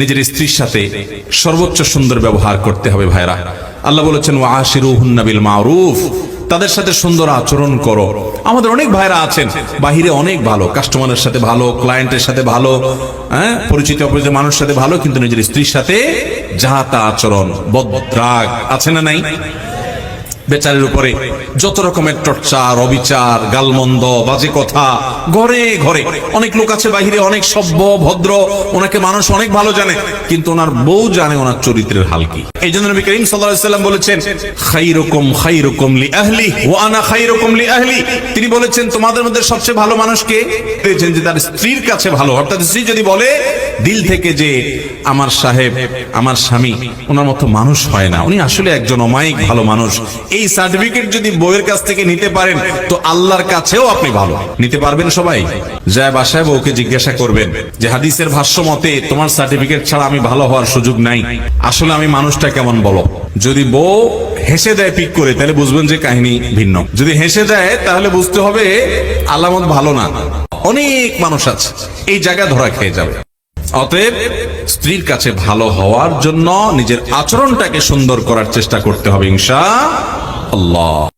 নিজের স্ত্রীর সাথে সর্বোচ্চ সুন্দর ব্যবহার করতে হবে ভাইরা আল্লাহ বলেছেন ও আশিরু হুন্নাবিল মারুফ। তাদের সাথে সুন্দর আচরণ করো। আমাদের অনেক ভাইরা আছেন, বাহিরে অনেক ভালো, কাস্টমারের সাথে ভালো, ক্লায়েন্টের সাথে ভালো হ্যাঁ পরিচিত অপরিচিত মানুষের সাথে ভালো, কিন্তু নিজের স্ত্রীর সাথে যা তা আচরণ, বদ্রাগ, আছে না নাই? বেচারের উপরে যত রকমের টর্চার, অবিচার, গালমন্দ, বাজে কথা, ঘরে ঘরে। অনেক লোক আছে বাহিরে, অনেক সভ্য, ভদ্র, ওনাকে মানুষ অনেক ভালো জানে, কিন্তু ওনার বউ জানে ওনার চরিত্রের হাল কি। এই জন্য নবী করিম সাল্লাম বলেছেন খাইরুকুম খাইরুকুম লি আহলি ওয়া আনা খাইরুকুম লি আহলি তিনি বলেছেন, তোমাদের মধ্যে সবচেয়ে ভালো মানুষ কে বলেছেন যে তার স্ত্রীর কাছে ভালো। অর্থাৎ স্ত্রী যদি বলে দিল থেকে যে আমার সাহেব, আমার স্বামী, ওনার মতো মানুষ হয় না। উনি আসলে একজন অমায়িক, ভালো মানুষ। এই সার্টিফিকেট যদি বউয়ের কাছ থেকে নিতে পারেন, তো আল্লাহর কাছেও আপনি ভালো। নিতে পারবেন সবাই? যায় বাসায় বউকে জিজ্ঞাসা করবেন যে, হাদিসের ভাষ্য মতে, তোমার সার্টিফিকেট ছাড়া আমি ভালো হওয়ার সুযোগ নাই। আসলে আমি মানুষটা কেমন বলো? যদি বউ হেসে দেয় পিক করে, তাহলে বুঝবেন যে কাহিনী ভিন্ন। যদি হেসে দেয়, তাহলে বুঝতে হবে আলামত ভালো না। অনেক মানুষ আছে, এই জায়গা ধরা খেয়ে যাবে। অতএব স্ত্রীর কাছে ভালো হওয়ার জন্য নিজের আচরণটাকে সুন্দর করার চেষ্টা করতে হবে, ইনশা আল্লাহ।